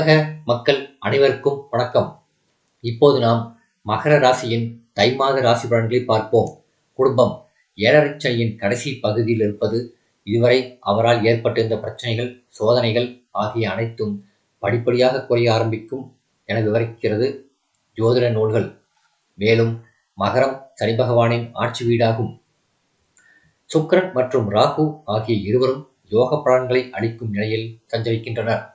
உலக மக்கள் அனைவருக்கும் வணக்கம். இப்போது நாம் மகர ராசியின் தை மாத ராசி பலன்களை பார்ப்போம். குடும்பம் ஏழரை கடைசி பகுதியில் இருப்பது இதுவரை அவரால் ஏற்பட்டிருந்த பிரச்சனைகள் சோதனைகள் ஆகிய அனைத்தும் படிப்படியாக குறைய ஆரம்பிக்கும் என விவரிக்கிறது ஜோதிட நூல்கள். மேலும் மகரம் சனி பகவானின் ஆட்சி வீடாகும். சுக்ரன் மற்றும் ராகு ஆகிய இருவரும் யோக பலன்களை அளிக்கும் நிலையில் சஞ்சரிக்கின்றனர்.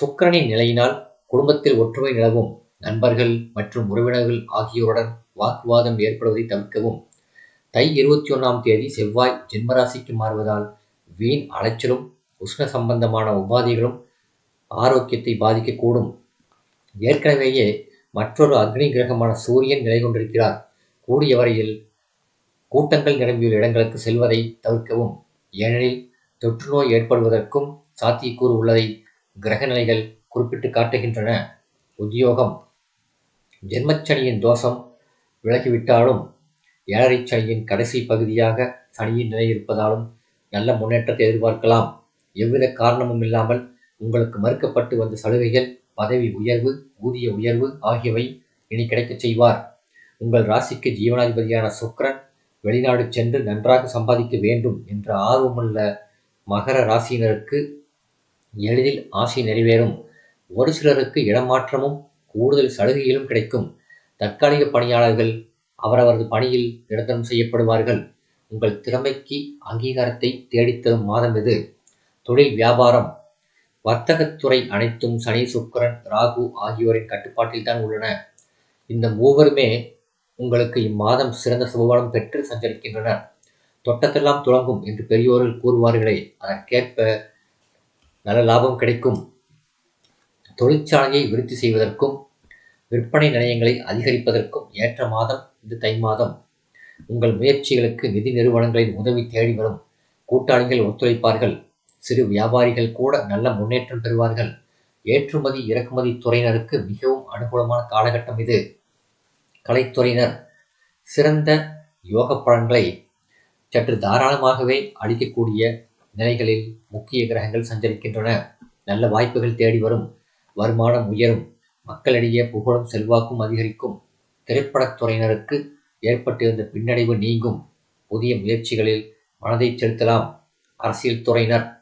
சுக்கரனின் நிலையினால் குடும்பத்தில் ஒற்றுமை நிலவும். நண்பர்கள் மற்றும் உறவினர்கள் ஆகியோருடன் வாக்குவாதம் ஏற்படுவதை தவிர்க்கவும். தை இருபத்தி ஒன்றாம் தேதி செவ்வாய் ஜென்மராசிக்கு மாறுவதால் வீண் அலைச்சலும் உஷ்ண சம்பந்தமான உபாதைகளும் ஆரோக்கியத்தை பாதிக்கக்கூடும். ஏற்கனவேயே மற்றொரு அக்னி கிரகமான சூரியன் நிலை கொண்டிருக்கிறார். கூடிய வரையில் கூட்டங்கள் நிரம்பியுள்ள இடங்களுக்கு செல்வதை தவிர்க்கவும். ஏனெனில் தொற்றுநோய் ஏற்படுவதற்கும் சாத்தியக்கூறு உள்ளதை கிரக நிலைகள் குறிப்பிட்டு காட்டுகின்றன. உத்தியோகம். ஜென்மச்சனியின் தோஷம் விலகிவிட்டாலும் ஏழரை சனியின் கடைசி பகுதியாக சனியின் நிலை இருப்பதாலும் நல்ல முன்னேற்றத்தை எதிர்பார்க்கலாம். எவ்வித காரணமும் இல்லாமல் உங்களுக்கு மறுக்கப்பட்டு வந்த சலுகைகள் பதவி உயர்வு ஊதிய உயர்வு ஆகியவை இனி கிடைக்கச் செய்வார். உங்கள் ராசிக்கு ஜீவனாதிபதியான சுக்ரன் வெளிநாடு சென்று நன்றாக சம்பாதிக்க வேண்டும் என்ற ஆர்வமுள்ள மகர ராசியினருக்கு எளிதில் ஆசை நிறைவேறும். ஒரு சிலருக்கு இடமாற்றமும் கூடுதல் சலுகைகளும் கிடைக்கும். தற்காலிக பணியாளர்கள் அவரவரது பணியில் நிரந்தரம் செய்யப்படுவார்கள். உங்கள் திறமைக்கு அங்கீகாரத்தை தேடித்தரும் மாதம் இது தொழில் வியாபாரம். வர்த்தகத்துறை அனைத்தும் சனி சுக்கரன் ராகு ஆகியோரின் கட்டுப்பாட்டில் தான் உள்ளன. இந்த மூவருமே உங்களுக்கு இம்மாதம் சிறந்த சுபபலம் பெற்று சஞ்சரிக்கின்றனர். தொட்டத்தெல்லாம் துளங்கும் என்று பெரியோர்கள் கூறுவார்களே. அதற்கேற்ப நல்ல லாபம் கிடைக்கும். தொழிற்சாலையை விருத்தி செய்வதற்கும் விற்பனை நிலையங்களை அதிகரிப்பதற்கும் ஏற்ற மாதம் இந்த தை மாதம். உங்கள் முயற்சிகளுக்கு நிதி நிறுவனங்களின் உதவி தேடி வரும். கூட்டாளிகள் ஒத்துழைப்பார்கள். சிறு வியாபாரிகள் கூட நல்ல முன்னேற்றம் பெறுவார்கள். ஏற்றுமதி இறக்குமதி துறையினருக்கு மிகவும் அனுகூலமான காலகட்டம் இது. கலைத்துறையினர் சிறந்த யோக பலன்களை சற்று தாராளமாகவே அளிக்கக்கூடிய நிலைகளில் முக்கிய கிரகங்கள் சஞ்சரிக்கின்றன. நல்ல வாய்ப்புகள் தேடி வரும். வருமானம் உயரும். மக்களிடையே புகழும் செல்வாக்கும் அதிகரிக்கும். திரைப்படத் துறையினருக்கு ஏற்பட்டிருந்த பின்னடைவு நீங்கும். புதிய முயற்சிகளில் மனதை செலுத்தலாம். அரசியல் துறையினர்.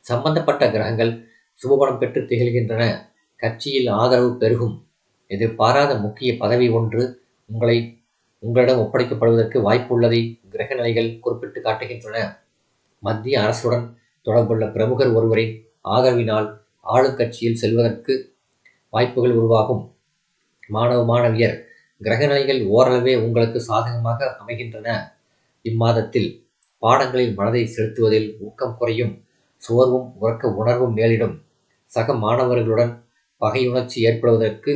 சம்பந்தப்பட்ட கிரகங்கள் சுபபலம் பெற்று திகழ்கின்றன. கட்சியில் ஆதரவு பெருகும். எதிர்பாராத முக்கிய பதவி ஒன்று உங்களை உங்களிடம் ஒப்படைக்கப்படுவதற்கு வாய்ப்புள்ளதை கிரக நிலைகள் குறிப்பிட்டு காட்டுகின்றன. மத்திய அரசுடன் தொடர்புள்ள பிரமுகர் ஒருவரின் ஆதரவினால் ஆளுங்கட்சியில் செல்வதற்கு வாய்ப்புகள் உருவாகும். மாணவ மாணவியர் கிரகநிலைகள் ஓரளவே உங்களுக்கு சாதகமாக அமைகின்றன. இம்மாதத்தில் பாடங்களில் மனதை செலுத்துவதில் ஊக்கம் குறையும் சோர்வும் உறக்க உணர்வும் மேலிடும் சக மாணவர்களுடன் பகையுணர்ச்சி ஏற்படுவதற்கு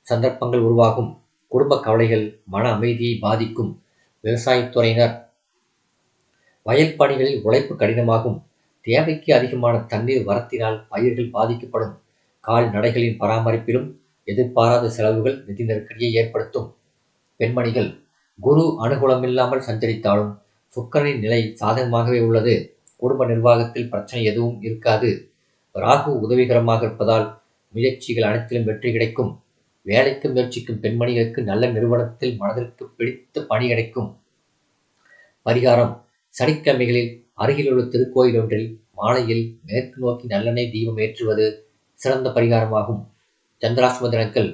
சந்தர்ப்பங்கள் உருவாகும். குடும்ப கவலைகள் மன அமைதியை பாதிக்கும். விவசாயத்துறையினர் வயல் பணிகளில் உழைப்பு கடினமாகும். தேவைக்கு அதிகமான தண்ணீர் வரத்தினால் பயிர்கள் பாதிக்கப்படும். கால்நடைகளின் பராமரிப்பிலும் எதிர்பாராத செலவுகள் நிதி நெருக்கடியை ஏற்படுத்தும். பெண்மணிகள் குரு அனுகூலமில்லாமல் சஞ்சரித்தாலும் சுக்கரனின் நிலை சாதகமாகவே உள்ளது. குடும்ப நிர்வாகத்தில் பிரச்சனை எதுவும் இருக்காது. ராகு உதவிகரமாக இருப்பதால் முயற்சிகள் அனைத்திலும் வெற்றி கிடைக்கும். வேலைக்கு முயற்சிக்கும் பெண்மணிகளுக்கு நல்ல நிறுவனத்தில் மனதிற்கு பிடித்த பணி கிடைக்கும். பரிகாரம் சனிக்கிழமைகளில் அருகிலுள்ள திருக்கோயில் ஒன்றில் மாலையில் மேற்கு நோக்கி நல்லெண்ணெய் தீபம் ஏற்றுவது சிறந்த பரிகாரமாகும். சந்திராசிரம தினங்கள்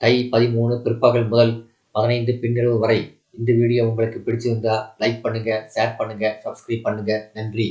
தை பதிமூணு பிற்பகல் முதல் பதினைந்து பின்னிரவு வரை இந்த வீடியோ உங்களுக்கு பிடிச்சிருந்தா லைக் பண்ணுங்க ஷேர் பண்ணுங்க சப்ஸ்கிரைப் பண்ணுங்க. நன்றி.